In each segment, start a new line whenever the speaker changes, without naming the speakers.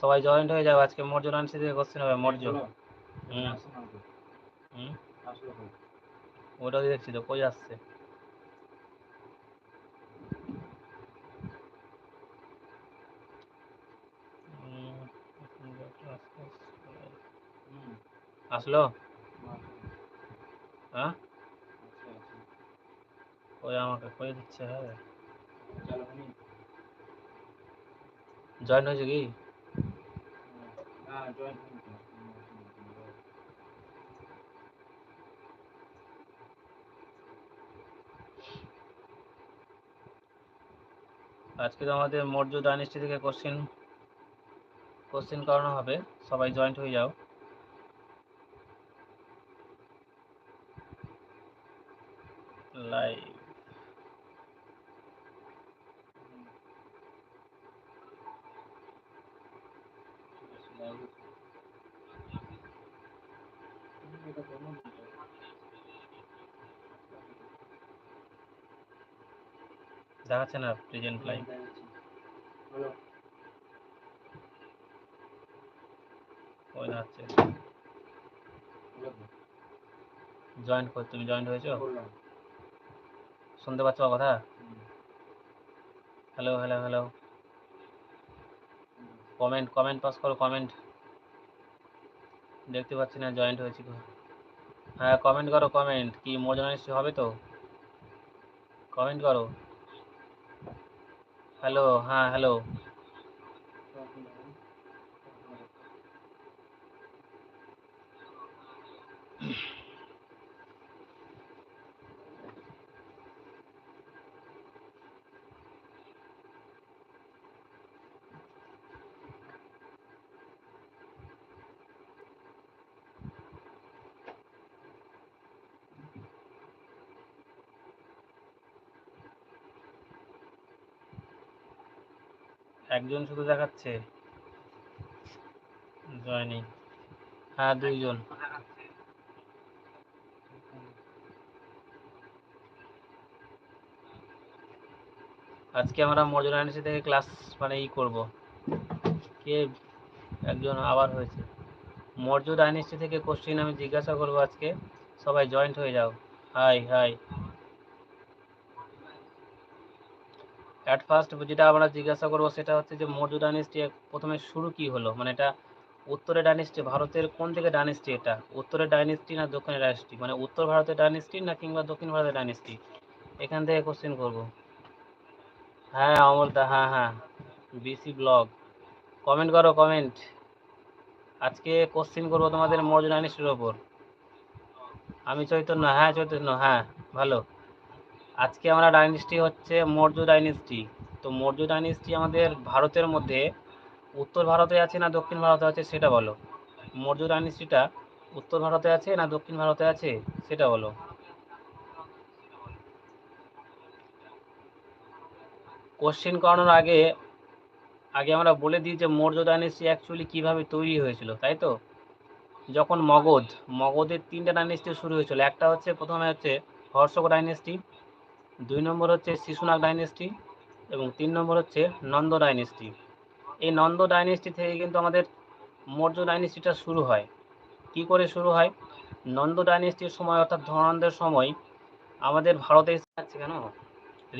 সবাই জয়েন্ট হয়ে যাবে আজকে মৌর্য ডাইনেস্টি থেকে কোশ্চেন হবে মৌর্য হুম। ওটা দেখছি তো কই আসছে? আসলো? হ্যাঁ? ওই আমাকে কই দিচ্ছে হ্যাঁ? জয়েন হয়েছে কি? আজকে তো আমাদের মৌর্য ডাইনেস্টি থেকে কোশ্চেন কোশ্চেন করানো হবে। সবাই জয়েন্ট হয়ে যাও লাইভ দেখাচ্ছে না প্রেজেন্ট হচ্ছে জয়েন্ট কর, তুমি হয়েছো? শুনতে পাচ্ছ কথা? Hello hello hello comment comment pass করো কমেন্ট দেখতে পাচ্ছি না জয়েন্ট হয়েছি হ্যাঁ কমেন্ট করো কমেন্ট কি মজা হবে তো? কমেন্ট করো। হ্যালো হ্যাঁ হ্যালো একজন শুধু দেখাচ্ছে? জয়নিং হ্যাঁ দুইজন। আজকে আমরা মজুরানিসি থেকে ক্লাস মানে ই করব। কে একজন আবার হয়েছে। মৌর্য ডাইনেস্টি থেকে কোশ্চেন আমি জিজ্ঞাসা করব আজকে। সবাই জয়েন্ট হয়ে যাও। হাই হাই অ্যাট ফার্স্ট যেটা আমরা জিজ্ঞাসা করব সেটা হচ্ছে যে মৌর্য ডাইনেস্টি প্রথমে শুরু কি হলো? মানে এটা উত্তরের ডাইনেস্টি ভারতের কোন থেকে ডাইনেস্টি এটা? উত্তরের ডাইনেস্টি না দক্ষিণের ডাইনেস্টি মানে উত্তর ভারতের ডাইনেস্টি না কিংবা দক্ষিণ ভারতের ডাইনেস্টি এখান থেকে কোশ্চেন করব। হ্যাঁ অমলদা হ্যাঁ হ্যাঁ। বিসি ব্লগ কমেন্ট করো কমেন্ট আজকে কোশ্চেন করব তোমাদের মৌর্য ডাইনেস্টির ওপর। আমি চৈতন্য হ্যাঁ চৈতন্য হ্যাঁ ভালো। আজকে আমরা ডাইনেস্টি হচ্ছে মৌর্য ডাইনেস্টি তো মৌর্য ডাইনেস্টি আমাদের ভারতের মধ্যে, উত্তর ভারতে আছে না দক্ষিণ ভারতে আছে সেটা বলো। মৌর্য ডাইনেস্টিটা উত্তর ভারতে আছে না দক্ষিণ ভারতে আছে সেটা বলো। কোশ্চেন করানোর আগে আগে আমরা বলে দিই যে মৌর্য ডাইনেস্টি অ্যাকচুয়ালি কীভাবে তৈরি হয়েছিল, তাই তো? যখন মগধ, মগধের তিনটা ডাইনেস্টি শুরু হয়েছিল। একটা হচ্ছে, প্রথমে হচ্ছে হর্ষক ডাইনেস্টি দুই নম্বর হচ্ছে শিশুনাগ ডাইনেস্টি এবং তিন নম্বর হচ্ছে নন্দ ডাইনেস্টি। এই নন্দ ডাইনেস্টি থেকে কিন্তু আমাদের মৌর্য ডাইনেস্টিটা শুরু হয়। কি করে শুরু হয়? নন্দ ডাইনেস্টির সময় অর্থাৎ ধনানন্দের সময় আমাদের ভারতে এসে যাচ্ছে কেন?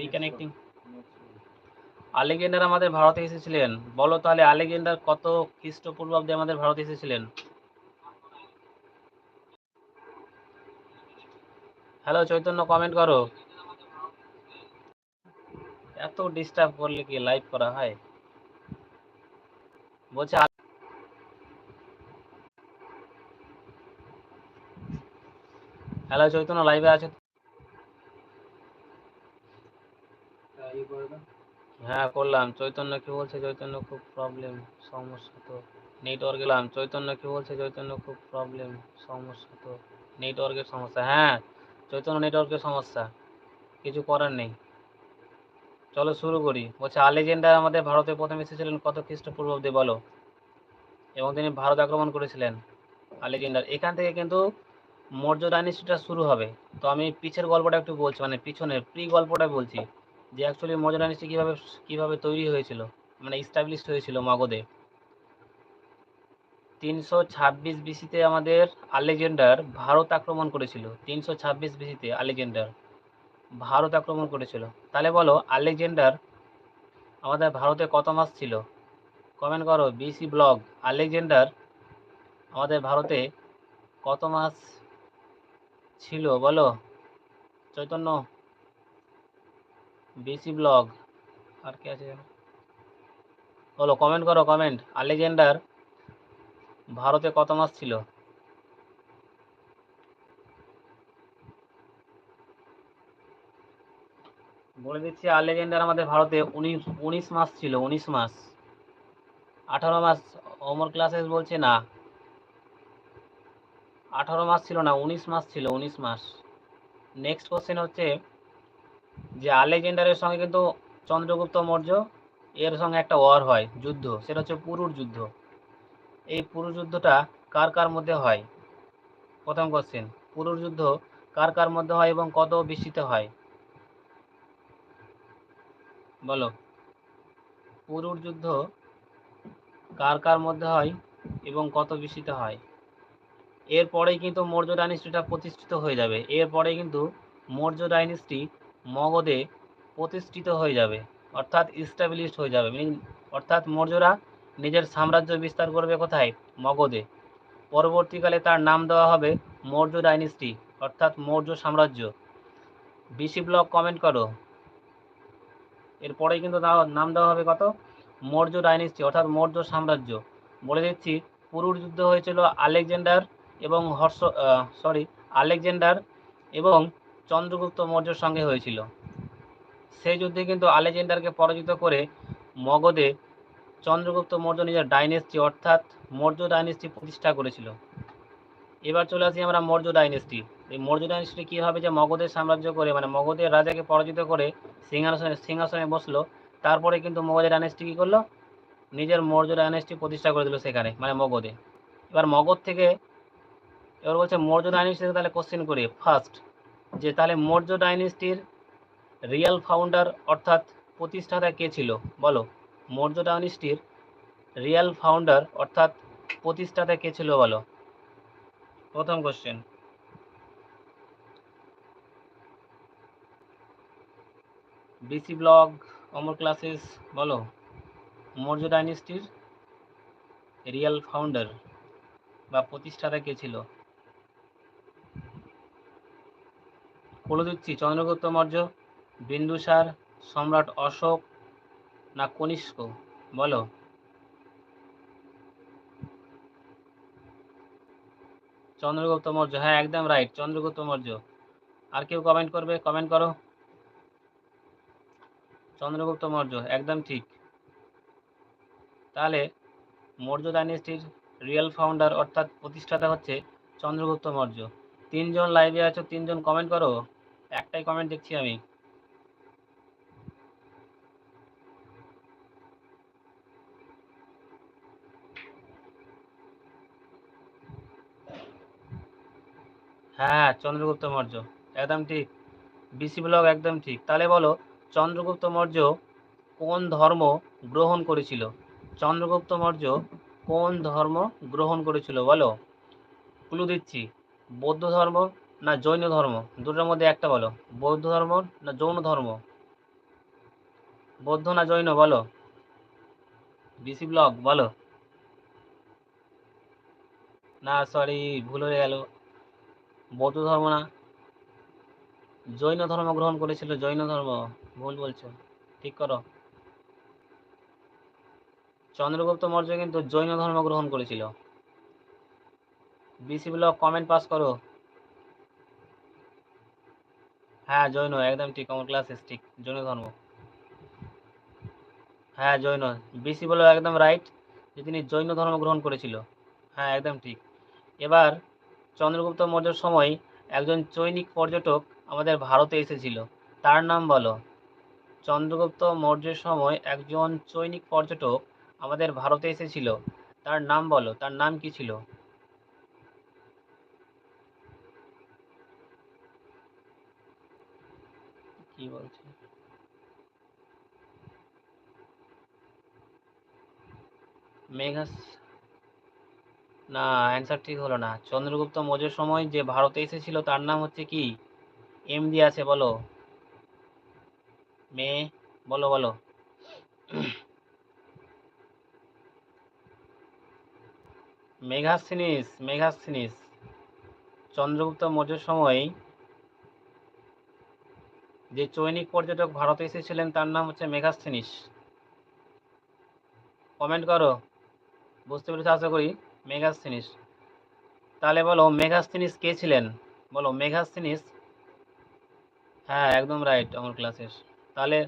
রিকানেক্টিং আলেকজান্ডার আমাদের ভারতে এসেছিলেন। বলো তাহলে আলেকজান্ডার কত খ্রিস্টপূর্বাব্দে আমাদের ভারতে এসেছিলেন? হ্যালো চৈতন্য কমেন্ট করো। ডিস্টার্ব করলে কি লাইভ করা হয়? বলছে হ্যালো চৈতন্য লাইভে আছে হ্যাঁ করলাম। চৈতন্য কি বলছে? চৈতন্য খুব প্রবলেম সমস্যা তো। নেটওয়ার্ক গেলাম চৈতন্য কি বলছে? চৈতন্য খুব প্রবলেম সমস্যা তো। নেটওয়ার্কের সমস্যা। হ্যাঁ চৈতন্য নেটওয়ার্কের সমস্যা। কিছু করার নেই। চলো শুরু করি। বলছে আলেকজান্ডার আমাদের ভারতে প্রথম এসেছিলেন কত খ্রিস্টপূর্বাব্দে বলো। এবং তিনি ভারত আক্রমণ করেছিলেন আলেকজান্ডার এখান থেকে কিন্তু মৌর্য ডাইনেস্টিটা শুরু হবে। তো আমি পিছের গল্পটা একটু বলছি মানে পিছনের প্রি গল্পটা বলছি, যে অ্যাকচুয়ালি মৌর্য ডাইনেস্টি কীভাবে কীভাবে তৈরি হয়েছিল মানে ইস্টাবলিশ হয়েছিল মগধে। তিনশো ছাব্বিশ বিসিতে আমাদের আলেকজান্ডার ভারত আক্রমণ করেছিল। তিনশো ছাব্বিশ বিসিতে আলেকজান্ডার। ভারত আক্রমণ করেছিল। তাহলে বলো, আলেকজান্ডার আমাদের ভারতে কত মাস ছিল? কমেন্ট করো বিসি ব্লগ আলেকজান্ডার আমাদের ভারতে কত মাস ছিল বলো? চৈতন্য বিসি ব্লগ আর কে আছে বলো কমেন্ট করো কমেন্ট আলেকজান্ডার ভারতে কত মাস ছিল? বলে দিচ্ছি আলেকজান্ডার আমাদের ভারতে উনিশ উনিশ মাস ছিল, উনিশ মাস। আঠারো মাস অমর ক্লাসেস বলছে না। আঠারো মাস ছিল না, উনিশ মাস ছিল, উনিশ মাস। নেক্সট কোশ্চেন হচ্ছে যে আলেকজান্ডারের সঙ্গে কিন্তু চন্দ্রগুপ্ত মৌর্য, এর সঙ্গে একটা ওয়ার হয়, যুদ্ধ। সেটা হচ্ছে পুরুর যুদ্ধ। এই পুরুর যুদ্ধটা কার কার মধ্যে হয়? প্রথম কোশ্চেন পুরুর যুদ্ধ কার কার মধ্যে হয় এবং কত বিস্তৃত হয়? বলো। পুরুর যুদ্ধ কার কার মধ্যে হয় এবং কত বিস্তৃত হয়? এরপরেই কিন্তু মৌর্য ডাইনেস্টিটা প্রতিষ্ঠিত হয়ে যাবে। এরপরে কিন্তু মৌর্য ডাইনেস্টি মগধে প্রতিষ্ঠিত হয়ে যাবে, অর্থাৎ ইস্টাবলিশড হয়ে যাবে। অর্থাৎ মৌর্যরা নিজের সাম্রাজ্য বিস্তার করবে কোথায়? মগধে। পরবর্তীকালে তার নাম দেওয়া হবে মৌর্য ডাইনেস্টি অর্থাৎ মৌর্য সাম্রাজ্য। বিসি ব্লক কমেন্ট করো। এরপরেই কিন্তু নাম দেওয়া হবে কত? মৌর্য ডাইনেস্টি অর্থাৎ মৌর্য সাম্রাজ্য। বলে দিচ্ছি, পুরুর যুদ্ধ হয়েছিল আলেকজান্ডার এবং হর্ষ সরি আলেকজান্ডার এবং চন্দ্রগুপ্ত মৌর্যের সঙ্গে হয়েছিল। সেই যুদ্ধে কিন্তু আলেকজান্ডারকে পরাজিত করে মগধে চন্দ্রগুপ্ত মৌর্য নিজের ডাইনেস্টি অর্থাৎ মৌর্য ডাইনেস্টি প্রতিষ্ঠা করেছিল। এবার চলে আসি আমরা মৌর্য ডাইনেস্টি এই মৌর্য ডাইনেস্টি কী হবে যে মগধের সাম্রাজ্য করে মানে মগধের রাজাকে পরাজিত করে সিংহাসনে সিংহাসনে বসল, তারপরে কিন্তু মগধের ডাইনেস্টি কী করল? নিজের মৌর্য ডাইনেস্টি প্রতিষ্ঠা করে দিল সেখানে মানে মগধে। এবার মগধ থেকে, এবার বলছে মৌর্য ডাইনেস্টি থেকে তাহলে কোশ্চেন করি। ফার্স্ট যে তাহলে মৌর্য ডাইনেস্টির রিয়েল ফাউন্ডার অর্থাৎ প্রতিষ্ঠাতা কে ছিল? বলো। মৌর্য ডাইনেস্টির রিয়েল ফাউন্ডার অর্থাৎ প্রতিষ্ঠাতা কে ছিল বলো? প্রথম question BC blog Amar classes বলো। মৌর্য ডাইনেস্টির রিয়েল ফাউন্ডার বা প্রতিষ্ঠাতা কে ছিল? বলে দিচ্ছি চন্দ্রগুপ্ত মৌর্য, বিন্দুসার, সম্রাট অশোক না কনিষ্ক? বলো। চন্দ্রগুপ্ত মৌর্য হ্যাঁ একদম রাইট চন্দ্রগুপ্ত মৌর্য। আর কেউ কমেন্ট করবে? কমেন্ট করো। চন্দ্রগুপ্ত মৌর্য, একদম ঠিক। তাহলে মৌর্য ডাইনেস্টির রিয়েল ফাউন্ডার অর্থাৎ প্রতিষ্ঠাতা হচ্ছে চন্দ্রগুপ্ত মৌর্য। তিনজন লাইভে আছো, তিনজন কমেন্ট করো। একটাই কমেন্ট দেখছি আমি। হ্যাঁ চন্দ্রগুপ্ত মৌর্য, একদম ঠিক। বিসি ব্লগ একদম ঠিক। তাহলে বলো চন্দ্রগুপ্ত মৌর্য কোন ধর্ম গ্রহণ করেছিল? চন্দ্রগুপ্ত মৌর্য কোন ধর্ম গ্রহণ করেছিল? বলো। ক্লু দিচ্ছি। বৌদ্ধ ধর্ম না জৈন ধর্ম? দুটোর মধ্যে একটা বলো। বৌদ্ধ ধর্ম না জৈন ধর্ম? বৌদ্ধ না জৈন? বলো। বিসি ব্লগ বলো। না সরি ভুল হয়ে গেল। বৌদ্ধ ধর্ম না জৈন ধর্ম গ্রহণ করেছিল? জৈন ধর্ম। ভুল বলছো, ঠিক করো। চন্দ্রগুপ্ত মৌর্য কিন্তু জৈন ধর্ম গ্রহণ করেছিল। বিসি ব্লক কমেন্ট পাস করো। হ্যাঁ জৈন, একদম ঠিক, আমার ক্লাসেস ঠিক, জৈন ধর্ম। হ্যাঁ জৈন বিসি ব্লক একদম রাইট যে তিনি জৈন ধর্ম গ্রহণ করেছিল। হ্যাঁ একদম ঠিক। এবার, চন্দ্রগুপ্ত মৌর্যের সময় একজন চৈনিক পর্যটক আমাদের ভারতে এসেছিল। তার নাম বলো। চন্দ্রগুপ্ত মৌর্যের সময় একজন চৈনিক পর্যটক আমাদের ভারতে এসেছিল। তার নাম বলো, তার নাম কি ছিল? কি বলছে? মেঘাস না অ্যান্সার ঠিক হলো না। চন্দ্রগুপ্ত মৌর্যের সময় যে ভারতে এসেছিল, তার নাম হচ্ছে কি? এম দিয়ে আছে, বলো। মেয়ে বলো বলো। মেঘাসিনিস মেঘাসিনিস চন্দ্রগুপ্ত মৌর্য সময় যে চৈনিক পর্যটক ভারতে এসেছিলেন, তার নাম হচ্ছে মেঘাসিনিস কমেন্ট করো। বুঝতে পেরেছ? আশা করি মেঘাসিনিস তাহলে বলো মেঘাসিনিস কে ছিলেন? বলো মেঘাসিনিস হ্যাঁ একদম রাইট আমার ক্লাসের। তাহলে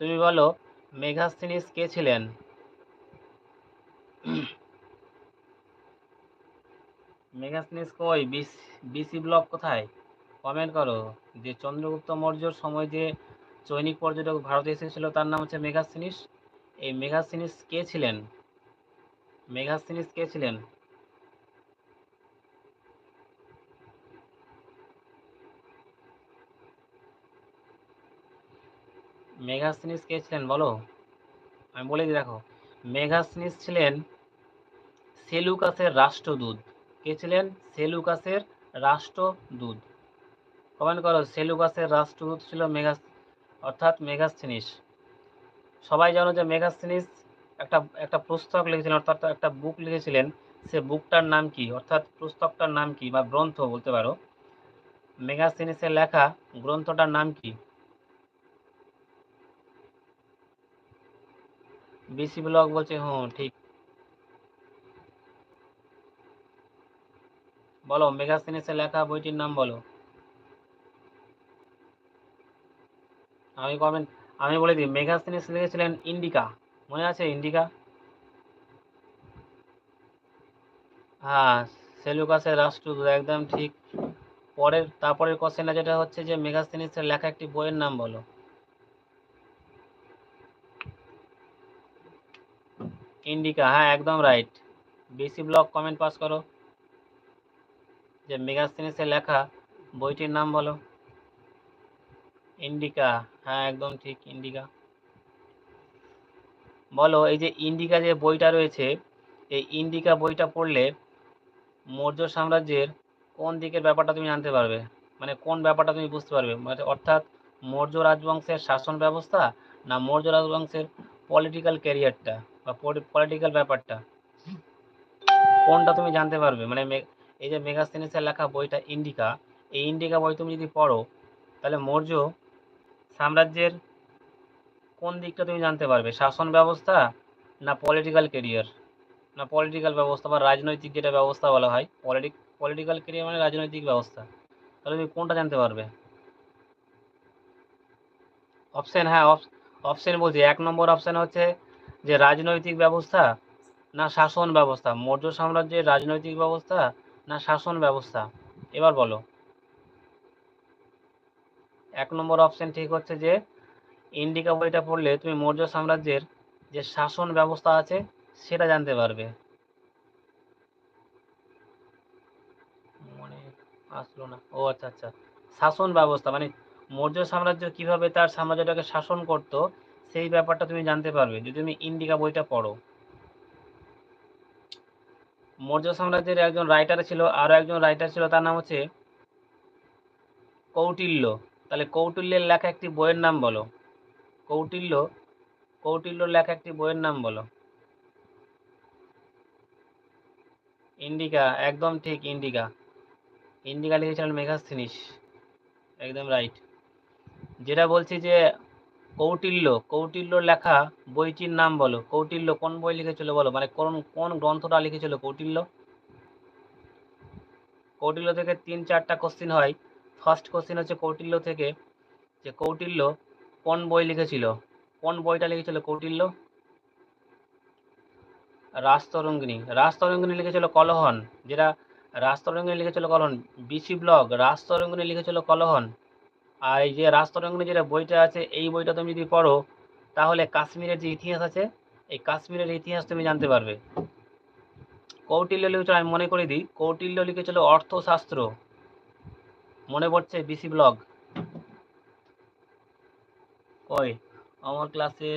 তুমি বলো মেঘাসিনিস কে ছিলেন? মেঘাসিনিস কই? বিসি ব্লক কোথায়? কমেন্ট করো। যে চন্দ্রগুপ্ত মৌর্যর সময় যে চৈনিক পর্যটক ভারতে এসেছিল, তার নাম হচ্ছে মেঘাসিনিস এই মেঘাসিনিস কে ছিলেন? মেঘাসিনিস কে ছিলেন? মেঘাসিনিস কে ছিলেন বলো? আমি বলে দিই, দেখো। মেঘাসিনিস ছিলেন সেলুকাসের রাষ্ট্রদূত। কে ছিলেন? সেলুকাসের রাষ্ট্রদূত। কমেন্ট করো, সেলুকাসের রাষ্ট্রদূত ছিল মেঘাস অর্থাৎ মেঘাসিনিস সবাই জানো যে মেঘাসিনিস একটা একটা পুস্তক লিখেছিলেন, অর্থাৎ একটা বুক লিখেছিলেন। সে বুকটার নাম কি? অর্থাৎ পুস্তকটার নাম কি? বা গ্রন্থ বলতে পারো। মেঘাসিনিসের লেখা, গ্রন্থটার নাম কি? বিসি ব্লগ বলছে হ্যাঁ ঠিক। বলো মেঘাসিনিসের লেখা বইটির নাম বলো। আমি কমেন্ট আমি বলে দিই মেঘাসিনিস লিখেছিলেন ইন্ডিকা। মনে আছে ইন্ডিকা? হ্যাঁ সেলুকাসের রাষ্ট্রদূত, একদম ঠিক। পরের, তারপরের কোশ্চেনটা যেটা হচ্ছে যে মেঘাসিনিসের লেখা একটি বইয়ের নাম বলো। ইন্ডিকা হ্যাঁ একদম right BC block comment pass করো। যে মেগাস্তিনিসের লেখা, বইটির নাম বলো। ইন্ডিকা হ্যাঁ একদম ঠিক, ইন্ডিকা। বলো, এই যে ইন্ডিকা যে বইটা রয়েছে, এই ইন্ডিকা বইটা পড়লে মৌর্য সাম্রাজ্যের কোন দিকের ব্যাপারটা তুমি জানতে পারবে? মানে কোন ব্যাপারটা তুমি বুঝতে পারবে? মানে অর্থাৎ মৌর্য রাজবংশের শাসন ব্যবস্থা না মৌর্য রাজবংশের পলিটিক্যাল ক্যারিয়ারটা বা পলিটিক্যাল ব্যাপারটা। কোনটা তুমি জানতে পারবে? মানে এই যে মেগাস্তিনিসের লেখা বইটা ইন্ডিকা, এই ইন্ডিকা বই তুমি যদি পড়ো, তাহলে মৌর্য সাম্রাজ্যের কোন দিকটা তুমি জানতে পারবে? শাসন ব্যবস্থা না পলিটিক্যাল কেরিয়ার না পলিটিক্যাল ব্যবস্থা বা রাজনৈতিক যেটা ব্যবস্থা বলা হয় পলিটিক পলিটিক্যাল কেরিয়ার মানে রাজনৈতিক ব্যবস্থা। তাহলে তুমি কোনটা জানতে পারবে? অপশন হ্যাঁ অপশন বলছি। এক নম্বর অপশন হচ্ছে যে রাজনৈতিক ব্যবস্থা না শাসন ব্যবস্থা, মৌর্য সাম্রাজ্যের রাজনৈতিক ব্যবস্থা না শাসন ব্যবস্থা? এবার বলো। এক নম্বর অপশন ঠিক হচ্ছে যে, ইন্ডিকা বইটা পড়লে তুমি মৌর্য সাম্রাজ্যের যে শাসন ব্যবস্থা আছে, সেটা জানতে পারবে। আসলো না। ও আচ্ছা আচ্ছা। শাসন ব্যবস্থা মানে মৌর্য সাম্রাজ্য কীভাবে তার সাম্রাজ্যটাকে শাসন করত সেই ব্যাপারটা তুমি জানতে পারবে। যদি তুমি ইন্ডিকা বইটা পড়ো। মৌর্য সাম্রাজ্যের একজন রাইটার ছিল আরও একজন রাইটার ছিল, তার নাম হচ্ছে কৌটিল্য। তাহলে কৌটিল্যের লেখা একটি বইয়ের নাম বলো। কৌটিল্য, কৌটিল্যর লেখা একটি বইয়ের নাম বলো। ইন্ডিকা, একদম ঠিক ইন্ডিকা। ইন্ডিকা লিখেছিলেন মেঘাস্থিনিস একদম রাইট যেটা বলছি যে কৌটিল্য কৌটিল্যর লেখা বইটির নাম বলো। কৌটিল্য কোন বই লিখেছিল বলো? মানে কোন কোন গ্রন্থটা লিখেছিল কৌটিল্য? কৌটিল্য থেকে তিন, চারটা কোশ্চিন হয়। ফার্স্ট কোশ্চিন হচ্ছে কৌটিল্য থেকে যে কৌটিল্য কোন বই লিখেছিল? কোন বইটা লিখেছিল কৌটিল্য? রাস্তরঙ্গিনী রাস্তরঙ্গিনী লিখেছিল কলহন। যেটা রাস্তরঙ্গিনী লিখেছিল কলহন। বিসি ব্লগ রাস্তরঙ্গিনী লিখেছিল কলহন। আর এই যে রাস্তরঙ্গিনী যেটা বইটা আছে, এই বইটা তুমি যদি পড়ো, তাহলে কাশ্মীরের যে ইতিহাস আছে, এই কাশ্মীরের ইতিহাস তুমি জানতে পারবে। কৌটিল্য লিখেছিল, আমি মনে করে দিই, কৌটিল্য লিখেছিল অর্থশাস্ত্র। মনে পড়ছে বিসি ব্লগ। কই আমার ক্লাসে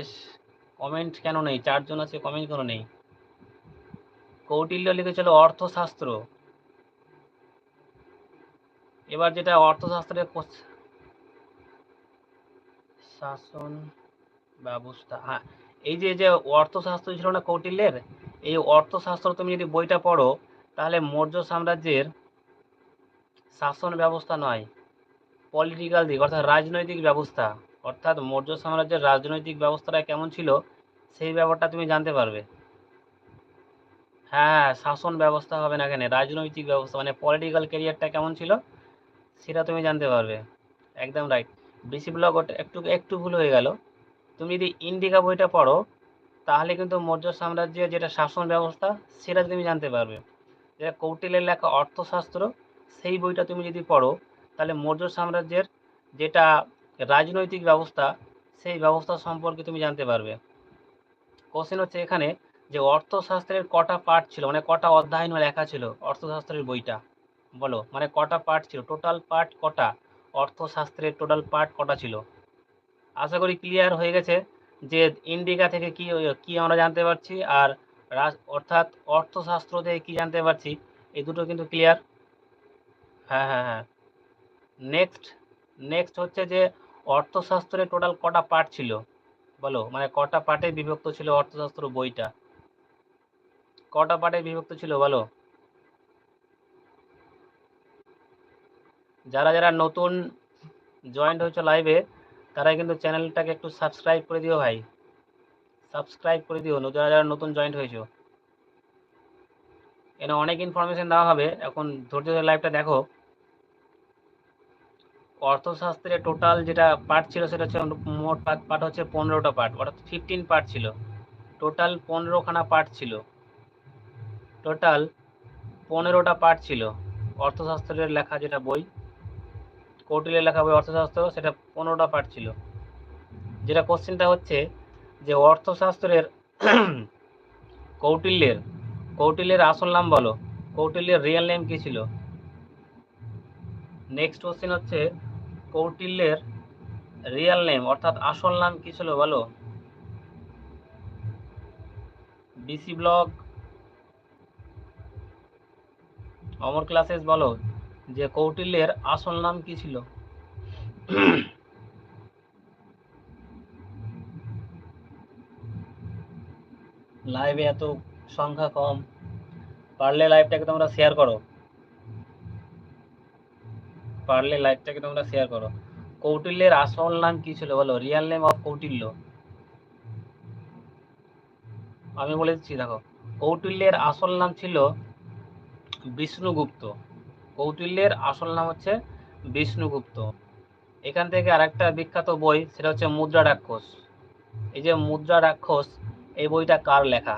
কমেন্ট কেন নেই? চারজন আছে কমেন্ট কেন নেই? কৌটিল্য লিখেছিল অর্থশাস্ত্র। এবার যেটা অর্থশাস্ত্রের শাসন ব্যবস্থা হ্যাঁ এই যে যে অর্থশাস্ত্র ছিল না কৌটিল্যের, এই অর্থশাস্ত্র তুমি যদি বইটা পড়ো, তাহলে মৌর্য সাম্রাজ্যের শাসন ব্যবস্থা নয় পলিটিক্যাল দিক, অর্থাৎ রাজনৈতিক ব্যবস্থা, অর্থাৎ মৌর্য সাম্রাজ্যের রাজনৈতিক ব্যবস্থাটা কেমন ছিল, সেই ব্যাপারটা তুমি জানতে পারবে। হ্যাঁ শাসন ব্যবস্থা হবে না এখানে রাজনৈতিক ব্যবস্থা মানে পলিটিক্যাল কেরিয়ারটা কেমন ছিল, সেটা তুমি জানতে পারবে। একদম রাইট বেশি ওটা একটু একটু ভুল হয়ে গেল। তুমি যদি ইন্ডিকা বইটা পড়ো, তাহলে কিন্তু মৌর্য সাম্রাজ্যের যেটা শাসন ব্যবস্থা, সেটা তুমি জানতে পারবে। যেটা কৌটিল্যের লেখা অর্থশাস্ত্র, সেই বইটা তুমি যদি পড়ো, তাহলে মৌর্য সাম্রাজ্যের যেটা রাজনৈতিক ব্যবস্থা, সেই ব্যবস্থা সম্পর্কে তুমি জানতে পারবে। কোশ্চেন হচ্ছে এখানে যে অর্থশাস্ত্রের কটা পার্ট ছিল? মানে কটা অধ্যায় নিয়ে লেখা ছিল অর্থশাস্ত্রের বইটা? বলো মানে কটা পার্ট ছিল? টোটাল পার্ট কটা? অর্থশাস্ত্রের টোটাল পার্ট কটা ছিল? আশা করি ক্লিয়ার হয়ে গেছে যে ইন্ডিকা থেকে কি কি আমরা জানতে পারছি আর অর্থাৎ অর্থশাস্ত্র থেকে কি জানতে পারছি, এই দুটো কিন্তু ক্লিয়ার হ্যাঁ হ্যাঁ হ্যাঁ। নেক্সট নেক্সট হচ্ছে যে অর্থশাস্ত্রের টোটাল কটা পার্ট ছিল? বলো মানে কটা পার্টে বিভক্ত ছিল অর্থশাস্ত্র বইটা? কটা পার্টে বিভক্ত ছিল বলো? যারা যারা নতুন জয়েন্ট হয়েছে লাইভে তারা কিন্তু চ্যানেলটাকে একটু সাবস্ক্রাইব করে দিও ভাই। সাবস্ক্রাইব করে দিও, যারা যারা নতুন জয়েন্ট হয়েছো। এখানে অনেক ইনফরমেশন দেওয়া হবে। এখন ধৈর্য ধরে লাইভটা দেখো। অর্থশাস্ত্রের টোটাল যেটা পার্ট ছিল, সেটা হচ্ছে মোট পার্ট হচ্ছে পনেরোটা পার্ট অর্থাৎ ফিফটিন পার্ট ছিল। টোটাল পনেরোখানা পার্ট ছিল। টোটাল পনেরোটা পার্ট ছিল। অর্থশাস্ত্রের লেখা যেটা বই কৌটিল্যের লেখা বই অর্থশাস্ত্র, সেটা পনেরোটা পার্ট ছিল। যেটা কোশ্চেনটা হচ্ছে যে অর্থশাস্ত্রের কৌটিল্যের কৌটিল্যের আসল নাম বলো, কৌটিল্যের রিয়েল নেম কী ছিল? নেক্সট কোশ্চেন হচ্ছে, কৌটিল্যের রিয়েল নেম অর্থাৎ আসল নাম কী ছিল বলো? বিসি ব্লগ অমর ক্লাসেস বলো যে কৌটিল্যের আসল নাম কি ছিল? লাইভে এত সংখ্যা কম, পারলে লাইভটাকে তোমরা শেয়ার করো। পারলে লাইভটাকে তোমরা শেয়ার করো। কৌটিল্যের আসল নাম কি ছিল বলো? Real name of Kautilya. আমি বলে দিচ্ছি, দেখো। কৌটিল্যের আসল নাম ছিল বিষ্ণুগুপ্ত। কৌটিল্যের আসল নাম হচ্ছে বিষ্ণুগুপ্ত। এখান থেকে আরেকটা বিখ্যাত বই, সেটা হচ্ছে মুদ্রা রাক্ষস। এই যে মুদ্রা রাক্ষস, এই বইটা কার লেখা?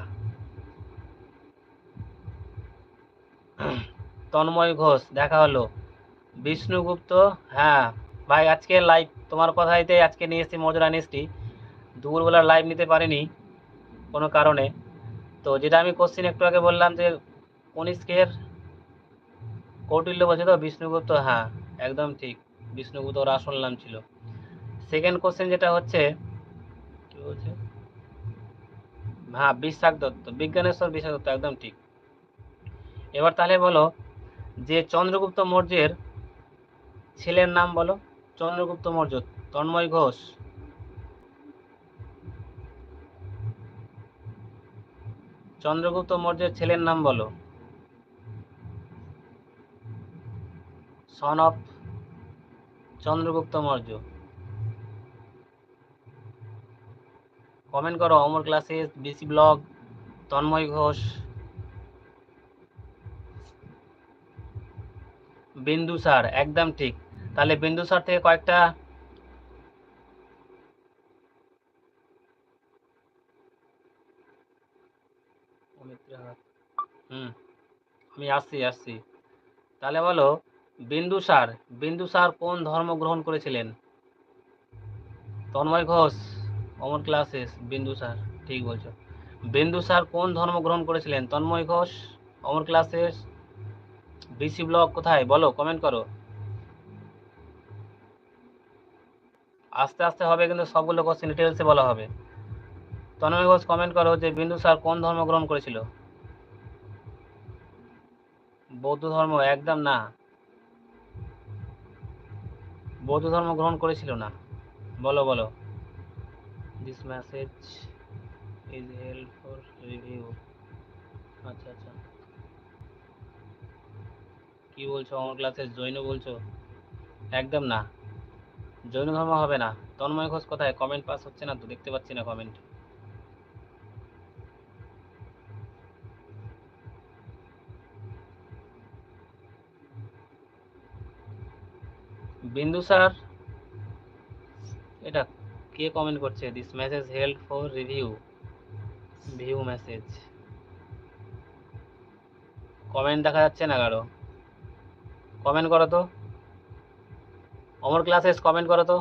তন্ময় ঘোষ, দেখা হলো। বিষ্ণুগুপ্ত হ্যাঁ। ভাই, আজকে লাইভ তোমার কথাইতে আজকে নিয়ে এসেছি, মজুরা নিস্টি দুপুরবেলার লাইভ নিতে পারিনি, কোনো কারণে। তো যেটা আমি কোশ্চিন একটু আগে বললাম যে কনিষ্কের কৌটিল্য বলছে তো? বিষ্ণুগুপ্ত হ্যাঁ একদম ঠিক। বিষ্ণুগুপ্ত ওর আসল নাম ছিল। সেকেন্ড কোশ্চেন যেটা হচ্ছে, কি বলছে? হ্যাঁ বিশ্বাস দত্ত, বিজ্ঞানেশ্বর বিশ্বাস দত্ত, একদম ঠিক। এবার তাহলে বলো, যে চন্দ্রগুপ্ত মৌর্যের ছেলের নাম বলো। চন্দ্রগুপ্ত মৌর্য, তন্ময় ঘোষ। চন্দ্রগুপ্ত মৌর্যের ছেলের নাম বলো। Son of Chandragupta Maurya comment করো Amar classes BC blog Tanmoy Ghosh Bindusara একদম ঠিক। তাহলে বিন্দুসার থেকে কয়েকটা হুম, আমি আসছি আসছি। তাহলে বলো বিন্দুসার বিন্দুসার কোন ধর্ম গ্রহণ করেছিলেন? তন্ময় ঘোষ, অমর ক্লাসেস বিন্দুসার ঠিক বলছো। বিন্দুসার কোন ধর্ম গ্রহণ করেছিলেন? Tanmoy Ghosh, Amar classes, BC blog কোথায়? বলো কমেন্ট করো। আস্তে আস্তে হবে কিন্তু সবগুলো কোশ্চেন ডিটেলসে বলা হবে। তন্ময় ঘোষ কমেন্ট করো যে বিন্দুসার কোন ধর্ম গ্রহণ করেছিল? বৌদ্ধ ধর্ম, একদম না। বৌদ্ধ ধর্ম গ্রহণ করেছিল না। বলো বলো। This message is help for review আচ্ছা আচ্ছা। কি বলছো? আমার ক্লাসে জৈন বলছো? একদম না। জৈন ধর্ম হবে না। তন্ময় ঘোষ কোথায়? কমেন্ট পাস হচ্ছে না তো দেখতে পাচ্ছি না কমেন্ট বিন্দু স্যার, এটা কে কমেন্ট করছে? This message help for review view message comment দেখা যাচ্ছে না কারও। কমেন্ট করো তো। অমর ক্লাসেস কমেন্ট করো তো।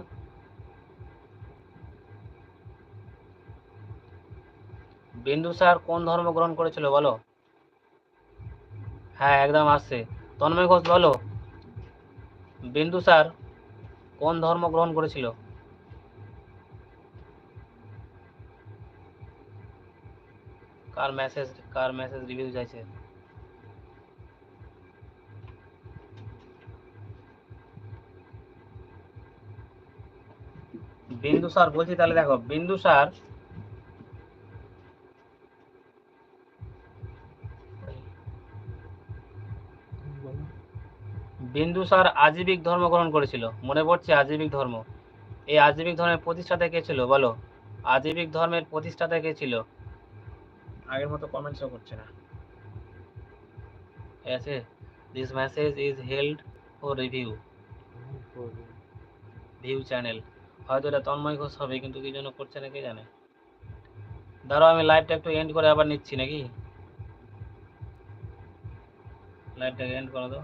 বিন্দু স্যার, কোন ধর্ম গ্রহণ করেছিল বলো? হ্যাঁ একদম আসছে। তন্ময় ঘোষ বলো। বিন্দু স্যার কোন ধর্ম গ্রহণ করেছিল? কার মেসেজ কার মেসেজ রিভিউ চাইছে? বিন্দু স্যার, বলছি তাহলে দেখো, বিন্দু স্যার বিন্দুসার আজীবিক ধর্ম গ্রহণ করেছিল। মনে পড়ছে আজীবিক ধর্ম। এই আজীবিক ধর্মের প্রতিষ্ঠাতা কে ছিল বলো? আজীবিক ধর্মের প্রতিষ্ঠাতা কে ছিল? আগের মতো কমেন্টসও করছে না। আছে? This message is held for review view channel হয়তো এটা তন্ময় ঘোষ হবে কিন্তু কি জন্য করছে না কে জানে? ধরো আমি লাইভটা একটু এন্ড করে আবার নিচ্ছি নাকি? লাইভটাকে এন্ড করো তো